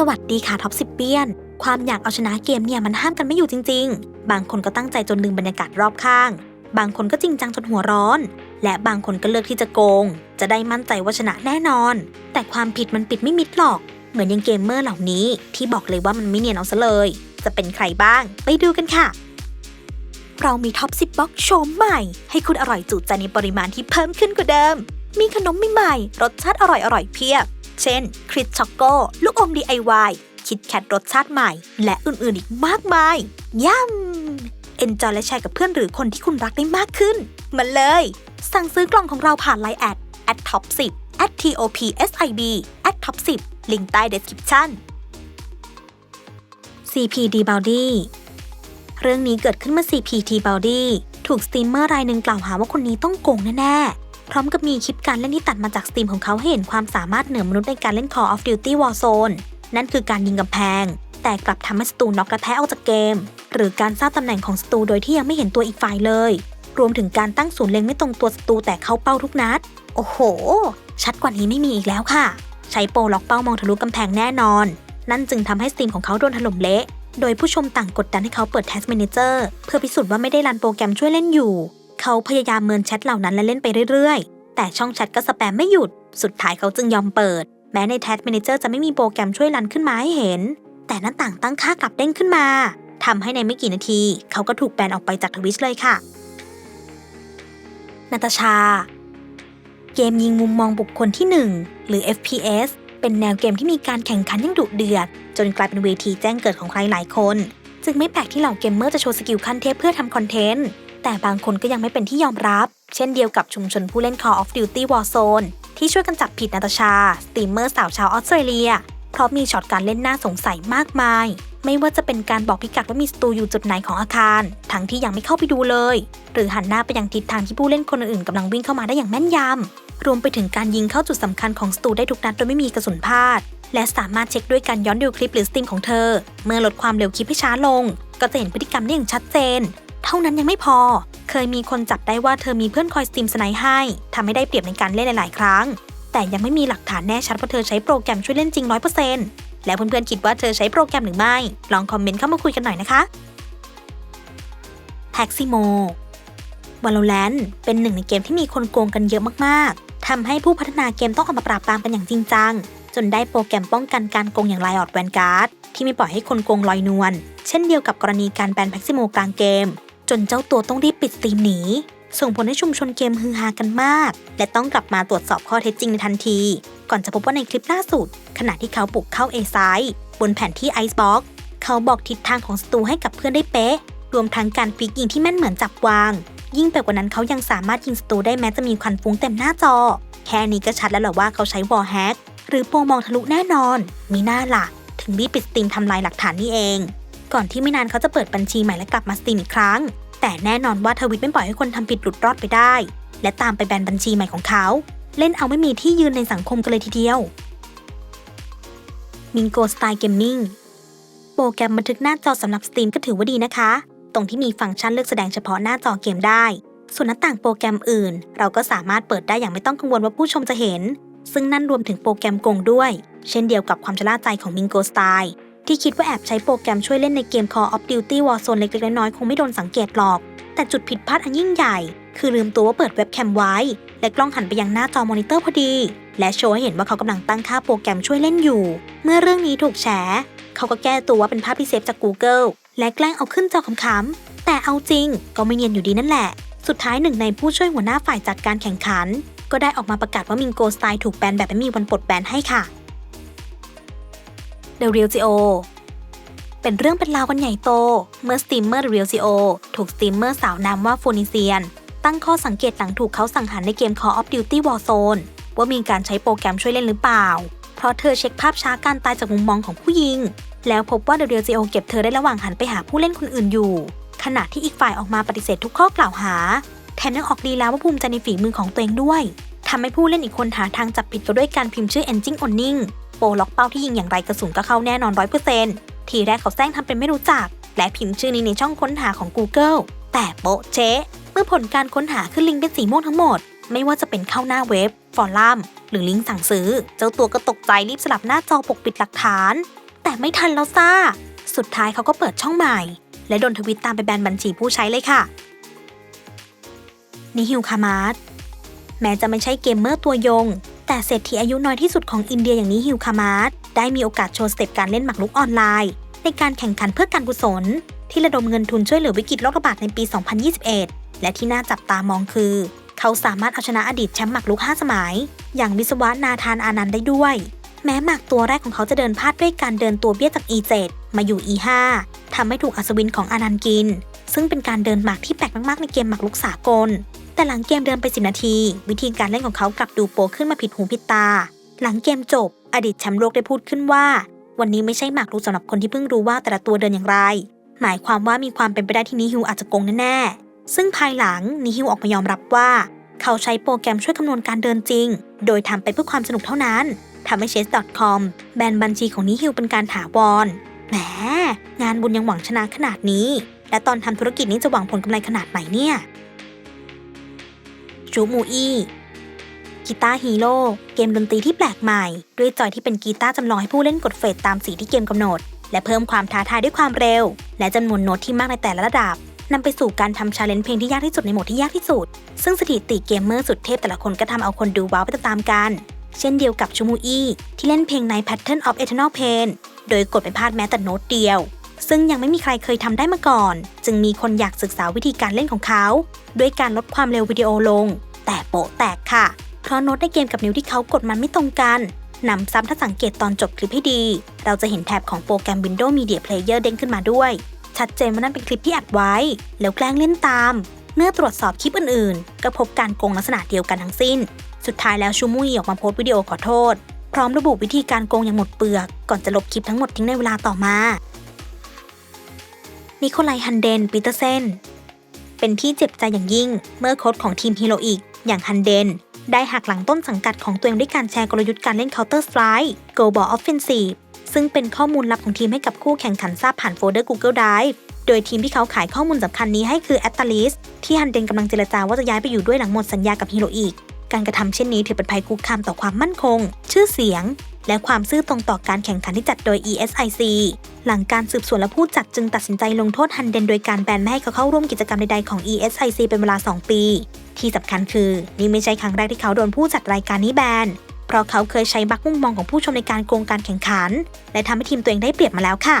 สวัสดีค่ะท็อปสิบเปียน ความอยากเอาชนะเกมเนี่ยมันห้ามกันไม่อยู่จริง ๆ บางคนก็ตั้งใจจนลืมบรรยากาศรอบข้าง บางคนก็จริงจังจนหัวร้อน และบางคนก็เลือกที่จะโกง จะได้มั่นใจว่าชนะแน่นอน แต่ความผิดมันปิดไม่มิดหรอก เหมือนอยังเกมเมอร์เหล่านี้ ที่บอกเลยว่ามันไม่เนียนเอาซะเลย จะเป็นใครบ้าง ไปดูกันค่ะเรามีท็อป10บ็อกโชมใหม่ ให้คุณอร่อยจุใจในปริมาณที่เพิ่มขึ้นกว่าเดิม มีขนมใหม่ๆรสชาติอร่อยอร่อยๆเพียบ เช่นคริสช็อกโกลูกอม DIY คิดแคทรสชาติใหม่ และอื่นๆอีกมากมาย ย่ำเอนจอยและแชร์กับเพื่อนหรือคนที่คุณรักได้มากขึ้น มาเลย สั่งซื้อกล่องของเราผ่านไลน์แอด at top 10 at top sib at top 10ลิงก์ใต้ description CPD b o u d y เรื่องนี้เกิดขึ้นเมื่อ CPT b o u d y ถูกสตรีมเมอร์รายหนึ่งกล่าวหาว่าคนนี้ต้องโกงแน่ๆ พร้อมกับมีคลิปการเล่นที่ตัดมาจากสตรีมของเขาให้เห็นความสามารถเหนือมนุษย์ในการเล่น Call of Duty Warzone นั่นคือการยิงกำแพง แต่กลับทำให้ศัตรูน็อกและแพ้ออกจากเกม หรือการทราบตำแหน่งของศัตรูโดยที่ยังไม่เห็นตัวอีกฝ่ายเลย รวมถึงการตั้งศูนย์เล็งไม่ตรงตัวศัตรูแต่เข้าเป้าทุกนัด โอ้โห ชัดกว่านี้ไม่มีอีกแล้วค่ะ ใช้โปรล็อกเป้ามองทะลุกำแพงแน่นอน นั่นจึงทำให้สตรีมของเขาโดนถล่มเละ โดยผู้ชมต่างกดดันให้เขาเปิด Task Manager เพื่อพิสูจน์ว่าไม่ได้รันโปรแกรมช่วยเล่นอยู่ เขาพยายามเมินแชทเหล่านั้นและเล่นไปเรื่อยๆ แต่ช่องแชทก็สแปมไม่หยุด สุดท้ายเขาจึงยอมเปิด แม้ใน Task Manager จะไม่มีโปรแกรมช่วยรันขึ้นมาให้เห็น แต่หน้าต่างตั้งค่ากลับเด้งขึ้นมาทำให้ในไม่กี่นาที เขาก็ถูกแบนออกไปจากทวิชเลยค่ะนาตาชา เกมยิงมุมมองบุคคลที่ 1 หรือ FPS เป็นแนวเกมที่มีการแข่งขันอยังดุเดือด จนกลายเป็นเวทีแจ้งเกิดของใครหลายคน จึงไม่แปลกที่เหล่าเกมเมอร์จะโชว์สกิลขั้นเทพเพื่อทำคอนเทนต์ แต่บางคนก็ยังไม่เป็นที่ยอมรับ เช่นเดียวกับชุมชนผู้เล่น Call of Duty Warzone ที่ช่วยกันจับผิดนาตาชา สตรีมเมอร์สาวชาวออสเตรเลีย เพราะมีช็อตการเล่นน่าสงสัยมากมาย ไม่ว่าจะเป็นการบอกพิกัดว่ามีศัตรูอยู่จุดไหนของอาคาร ทั้งที่ยังไม่เข้าไปดูเลย หรือหันหน้าไปยังทิศทางที่ผู้เล่นคนอื่นๆกำลังวิ่งเข้ามาได้อย่างแม่นยำ รวมไปถึงการยิงเข้าจุดสำคัญของศัตรูได้ทุกนัดโดยไม่มีกระสุนพลาด และสามารถเช็คด้วยการย้อนดูคลิปหรือสตรีมของเธอ เมื่อลดความเร็วคลิปให้ช้าลง ก็จะเห็นพฤติกรรมได้อย่างชัดเจน เท่านั้นยังไม่พอ เคยมีคนจับได้ว่าเธอมีเพื่อนคอยสตรีมสไนด์ให้ทำให้ได้เปรียบในการเล่นหลาย ๆ ครั้ง แต่ยังไม่มีหลักฐานแน่ชัดว่าเธอใช้โปรแกรมช่วยเล่นจริง100%แล้วเพื่อน ๆ คิดว่าเธอใช้โปรแกรมหรือไม่ ลองคอมเมนต์เข้ามาคุยกันหน่อยนะคะแท็กซิโม Valorant เป็นหนึ่งในเกมที่มีคนโกงกันเยอะมาก ๆ ทำให้ผู้พัฒนาเกมต้องออกมาปราบปรามกันอย่างจริงจัง จนได้โปรแกรมป้องกันการโกงอย่าง Riot Vanguard ที่ไม่ปล่อยให้คนโกงลอยนวล เช่นเดียวกับกรณีการแบนแพ็กซิโมกลางเกม จนเจ้าตัวต้องรีบปิดสตรีมหนี ส่งผลให้ชุมชนเกมฮือฮากันมาก และต้องกลับมาตรวจสอบข้อเท็จจริงในทันที ก่อนจะพบว่าในคลิปล่าสุด ขณะที่เขาบุกเข้า A ไซบนแผนที่ Icebox เขาบอกทิศทางของศัตรูให้กับเพื่อนได้เป๊ะ รวมทั้งการฟิกยิงที่แม่นเหมือนจับวาง ยิ่งไปกว่านั้นเขายังสามารถยิงศัตรูได้แม้จะมีควันฟุ้งเต็มหน้าจอ แค่นี้ก็ชัดแล้วหละว่าเขาใช้วอลแฮกหรือโปรมองทะลุแน่นอน มีหน้าล่ะ ถึงรีบปิดสตรีมทำลายหลักฐานนี่เอง ก่อนที่ไม่นานเขาจะเปิดบัญชีใหม่และกลับมาสตรีมอีกครั้ง แต่แน่นอนว่าทวิตไม่ปล่อยให้คนทำผิดหลุดรอดไปได้ และตามไปแบนบัญชีใหม่ของเขา เล่นเอาไม่มีที่ยืนในสังคมกันเลยทีเดียวมิงโกสไตล์เกมมิ่งโปรแกรมบันทึกหน้าจอสำหรับสตรีมก็ถือว่าดีนะคะ ตรงที่มีฟังก์ชันเลือกแสดงเฉพาะหน้าจอเกมได้ ส่วนหน้าต่างโปรแกรมอื่น เราก็สามารถเปิดได้อย่างไม่ต้องกังวลว่าผู้ชมจะเห็น ซึ่งนั่นรวมถึงโปรแกรมโกงด้วย เช่นเดียวกับความชะล่าใจของมิงโกสไตล์ ที่คิดว่าแอบใช้โปรแกรมช่วยเล่นในเกม Call of Duty Warzone เล็กๆน้อยๆคงไม่โดนสังเกตหรอก แต่จุดผิดพลาดอันยิ่งใหญ่ คือลืมตัวว่าเปิดเว็บแคมไว้ และกล้องหันไปยังหน้าจอมอนิเตอร์พอดี และโชว์ให้เห็นว่าเขากำลังตั้งค่าโปรแกรมช่วยเล่นอยู่ เมื่อเรื่องนี้ถูกแฉเขาก็แก้ตัวว่าเป็นภาพที่เซฟจาก Google และแกล้งเอาขึ้นจอขำๆแต่เอาจริงก็ไม่เนียนอยู่ดีนั่นแหละ สุดท้ายหนึ่งในผู้ช่วยหัวหน้าฝ่ายจัดการแข่งขัน ก็ได้ออกมาประกาศว่ามิงโกสไตล์ถูกแบนแบบไม่มีวันปลดแบนให้ค่ะ เดริลจิโอเป็นเรื่องเป็นราวกันใหญ่โต เมื่อสตรีมเมอร์เรียลซิโอถูกสตรีมเมอร์สาวนามว่าฟูนิเซียน ตั้งข้อสังเกตหลังถูกเขาสังหารในเกม Call of Duty Warzone ว่ามีการใช้โปรแกรมช่วยเล่นหรือเปล่า เพราะเธอเช็คภาพช้าการตายจากมุมมองของผู้ยิง แล้วพบว่าเดเรียลซิโอเก็บเธอได้ระหว่างหันไปหาผู้เล่นคนอื่นอยู่ ขณะที่อีกฝ่ายออกมาปฏิเสธทุกข้อกล่าวหา แถมยังออกลีลาว่าภูมิใจในฝีมือของตัวเองด้วยทำให้ผู้เล่นอีกคนหาทางจับผิดก็ด้วยการพิมพ์ชื่อ Engine Owning โปล็อกเป้าที่ยิงอย่างไรกระสุนก็เข้าแน่นอน100%ทีแรกเขาแซงทำเป็นไม่รู้จัก และพิมพ์ชื่อนี้ในช่องค้นหาของ Google แต่โปะเจ๊เมื่อผลการค้นหาขึ้นลิงก์เป็นสีม่วงทั้งหมด ไม่ว่าจะเป็นเข้าหน้าเว็บ ฟอรัมหรือลิงก์สั่งซื้อ เจ้าตัวก็ตกใจรีบสลับหน้าจอปกปิดหลักฐาน แต่ไม่ทันแล้วซ่า สุดท้ายเขาก็เปิดช่องใหม่ และโดนทวิตตามไปแบนบัญชีผู้ใช้เลยค่ะนิฮิวคามาร์แม้จะไม่ใช่เกมเมอร์ตัวยง แต่เศรษฐีอายุน้อยที่สุดของอินเดียอย่างนิฮิวคามาร์ได้มีโอกาสโชว์สเต็ปการเล่นหมากรุกออนไลน์ ในการแข่งขันเพื่อการกุศล ที่ระดมเงินทุนช่วยเหลือวิกฤตโรคระบาดในปี 2021 และที่น่าจับตามองคือ เขาสามารถเอาชนะอดีตแชมป์หมากรุก 5 สมัย อย่างวิศวะนาธานอานันต์ได้ด้วย แม้หมากตัวแรกของเขาจะเดินพลาดด้วยการเดินตัวเบี้ยจาก E7 มาอยู่ E5 ทำให้ถูกอัศวินของอานันต์กิน ซึ่งเป็นการเดินหมากที่แปลกมากๆในเกมหมากรุกสากล แต่หลังเกมเดินไป 10 นาที วิธีการเล่นของเขากลับดูโปขึ้นมาผิดหูผิดตา หลังเกมจบ อดีตแชมป์โลกได้พูดขึ้นว่า วันนี้ไม่ใช่หมากรุกสำหรับคนที่เพิ่งรู้ว่าแต่ละตัวเดินอย่างไร หมายความว่ามีความเป็นไปได้ที่นิฮิวอาจจะโกงแน่ๆซึ่งภายหลังนิฮิวออกมายอมรับว่า เขาใช้โปรแกรมช่วยคำนวณการเดินจริง โดยทำไปเพื่อความสนุกเท่านั้นทำให้ chess.com แบนบัญชีของนิฮิวเป็นการถาวรแหมงานบุญยังหวังชนะขนาดนี้ และตอนทำธุรกิจนี้จะหวังผลกำไรขนาดไหนเนี่ย จูมูอี้กีตาร์ฮีโร่เกมดนตรีที่แปลกใหม่ ด้วยจอยที่เป็นกีตาร์จำลองให้ผู้เล่นกดเฟดตามสีที่เกมกำหนด และเพิ่มความท้าทายด้วยความเร็ว และจำนวนโน้ตที่มากในแต่ละระดับนำไปสู่การทำชาเลนจ์เพลงที่ยากที่สุดในโหมดที่ยากที่สุด ซึ่งสถิติเกมเมอร์สุดเทพแต่ละคนก็ทำเอาคนดูว้าวไปตามกัน เช่นเดียวกับชูมูอี้ที่เล่นเพลงใน Pattern of Eternal Pain โดยกดไม่พลาดแม้แต่โน้ตเดียว ซึ่งยังไม่มีใครเคยทำได้มาก่อน จึงมีคนอยากศึกษาวิธีการเล่นของเขา ด้วยการลดความเร็ววิดีโอลง แต่โปะแตกค่ะ เพราะโน้ตในเกมกับนิ้วที่เขากดมันไม่ตรงกันนำซ้ำถ้าสังเกตตอนจบคลิปให้ดี เราจะเห็นแถบของโปรแกรม Windows Media Player เด้งขึ้นมาด้วย ชัดเจนว่านั่นเป็นคลิปที่อัดไว้ แล้วแกล้งเล่นตาม เมื่อตรวจสอบคลิปอื่นๆ ก็พบการโกงลักษณะเดียวกันทั้งสิ้น สุดท้ายแล้วชูมุยออกมาโพสต์วิดีโอขอโทษ พร้อมระบุวิธีการโกงอย่างหมดเปลือก ก่อนจะลบคลิปทั้งหมดทิ้งในเวลาต่อมา นิโคลัยฮันเดนปีเตอร์เซนเป็นที่เจ็บใจอย่างยิ่ง เมื่อโค้ชของทีมฮีโรอีก อย่างฮันเดน ได้หักหลังต้นสังกัดของตัวเองด้วยการแชร์กลยุทธ์การเล่น Counter Strike Global Offensive ซึ่งเป็นข้อมูลลับของทีมให้กับคู่แข่งขันทราบผ่านโฟลเดอร์ Google Drive โดยทีมที่เขาขายข้อมูลสำคัญนี้ให้คือ a t l a s ที่ฮันเดนกำลังเจรจาว่าจะย้ายไปอยู่ด้วยหลังหมดสัญญากับฮีโรอีก การกระทำเช่นนี้ถือเป็นภัยคุกคามต่อความมั่นคง ชื่อเสียง และความซื่อตรงต่อการแข่งขันที่จัดโดย ESIC หลังการสืบสวนและผู้จัดจึงตัดสินใจลงโทษฮันเดนโดยการแบนไม่ให้เขาเข้าร่วมกิจกรรมใดๆของ ESIC เป็นเวลา 2 ปี ที่สำคัญคือ นี่ไม่ใช่ครั้งแรกที่เขาโดนผู้จัดรายการนี้แบนเพราะเขาเคยใช้บักมุมมองของผู้ชมในการโกงการแข่งขัน และทำให้ทีมตัวเองได้เปรียบมาแล้วค่ะ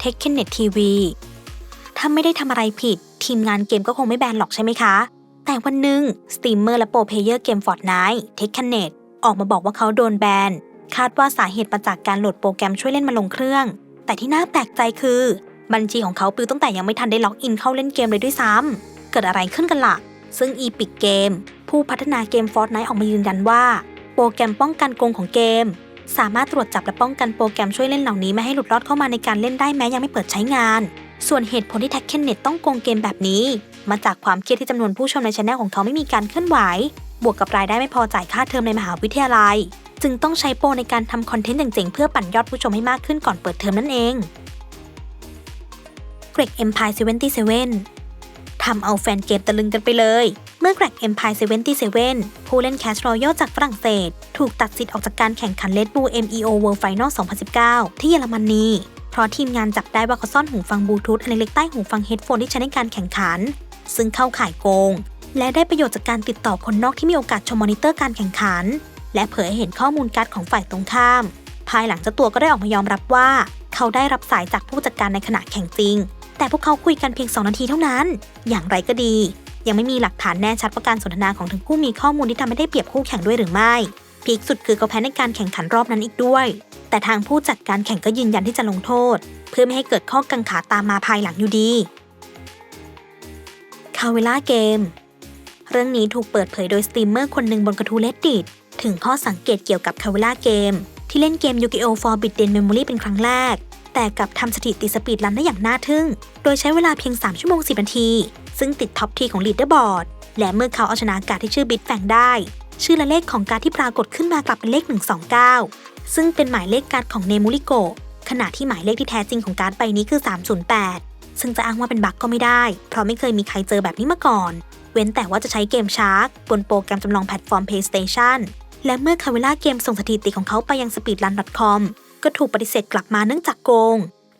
t e c h n e t TV ถ้าไม่ได้ทำอะไรผิด ทีมงานเกมก็คงไม่แบนหรอกใช่ไหมคะ แต่วันหนึ่งสตรีมเมอร์และโปรเพลเยอร์เกม Fortnite t e c h n e t ออกมาบอกว่าเขาโดนแบน คาดว่าสาเหตุมาจากการโหลดโปรแกรมช่วยเล่นมาลงเครื่อง แต่ที่น่าแปลกใจคือ บัญชีของเขาปิวตั้งแต่ยังไม่ทันได้ล็อกอินเข้าเล่นเกมเลยด้วยซ้ำเกิดอะไรขึ้นกันละ่ะ ซึ่ง Epic Game ผู้พัฒนาเกม Fortnite ออกมายืนยันว่า โปรแกรมป้องกันโกงของเกม สามารถตรวจจับและป้องกันโปรแกรมช่วยเล่นเหล่านี้ไม่ให้หลุดรอดเข้ามาในการเล่นได้แม้ยังไม่เปิดใช้งาน ส่วนเหตุผลที่ t e c h n e t ต้องโกงเกมแบบนี้ มาจากความเครียดที่จำนวนผู้ชมในช anel ของเขาไม่มีการเคลื่อนไหว บวกกับรายได้ไม่พอจ่ายค่าเทอมในมหาวิทยาลัย จึงต้องใช้โปรในการทำคอนเทนต์เจ๋งๆเพื่อปั่นยอดผู้ชมให้มากขึ้นก่อนเปิดเทอมนั่นเอง g r e g Empire 77ทำเอาแฟนเกมตะลึงกันไปเลย เมื่อ g r e g Empire 77ผู้เล่นแคสรอยัลจากฝรั่งเศส ถูกตัดสิทธิ์ออกจากการแข่งขัน Red Bull MEO World Final 2019 ที่เยอรมนีเพราะทีมงานจับได้ว่าเขาซ่อนหูฟังบลูทูธอันเล็กๆใต้หูฟังเฮดโฟนที่ใช้ในการแข่งขัน ซึ่งเข้าข่ายโกง และได้ประโยชน์จากการติดต่อคนนอกที่มีโอกาสชมมอนิเตอร์การแข่งขัน และเผยให้เห็นข้อมูลการ์ดของฝ่ายตรงข้าม ภายหลังเจ้าตัวก็ได้ออกมายอมรับว่า เขาได้รับสายจากผู้จัดการในขณะแข่งจริง แต่พวกเขาคุยกันเพียง 2 นาทีเท่านั้น อย่างไรก็ดี ยังไม่มีหลักฐานแน่ชัดว่าการสนทนาของทั้งคู่มีข้อมูลที่ทำให้ได้เปรียบคู่แข่งด้วยหรือไม่พีคสุดคือเขาแพ้ในการแข่งขันรอบนั้นอีกด้วย แต่ทางผู้จัดการแข่งก็ยืนยันที่จะลงโทษ เพื่อไม่ให้เกิดข้อกังขาตามมาภายหลังอยู่ดี คาเวล่าเกม เรื่องนี้ถูกเปิดเผยโดยสตรีมเมอร์คนหนึ่งบนกระทู้เลดดิตถึงข้อสังเกตเกี่ยวกับคาเวล่าเกม ที่เล่นเกม Yu-Gi-Oh! Forbidden Memory เป็นครั้งแรก แต่กับทำสถิติสปีดรันได้อย่างน่าทึ่ง โดยใช้เวลาเพียง 3 ชั่วโมง 10 นาที ซึ่งติดท็อปทีของลีดเดอร์บอร์ดและเมื่อเขาเอาชนะการ์ดที่ชื่อบิ t แฟงได้ ชื่อและเลขของการ์ดที่ปรากฏขึ้นมากลับเป็นเลข 129 ซึ่งเป็นหมายเลขการ์ดของเนมูริโกขณะที่หมายเลขที่แท้จริงของการ์ดใบนี้คือ 308 ซึ่งจะอ้างว่าเป็นบั๊กก็ไม่ได้ เพราะไม่เคยมีใครเจอแบบนี้มาก่อน เว้นแต่ว่าจะใช้เกมชาร์กบนโปรแกรมจำลองแพลตฟอร์ม PlayStation และเมื่อคาเวล่าเกมส่งสถิติของเขาไปยัง speedrun.com ก็ถูกปฏิเสธกลับมาเนื่องจากโกง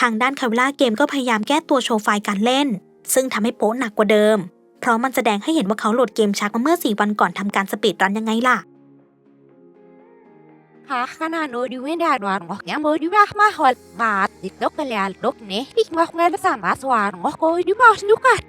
ทางด้านคาเวล่าเกมก็พยายามแก้ตัวโชว์ไฟล์การเล่น ซึ่งทำให้โป๊ะหนักกว่าเดิม เพราะมันแสดงให้เห็นว่าเขาโหลดเกมชักมาเมื่อ 4 วันก่อนทำการสปีดรันยังไงล่ะ Ha kana no du wen da dwa ngok ya mo du bah ma hol ba dit dok ka la dok ne dik ngok ngal sa ma swa ngok ko du ba snukat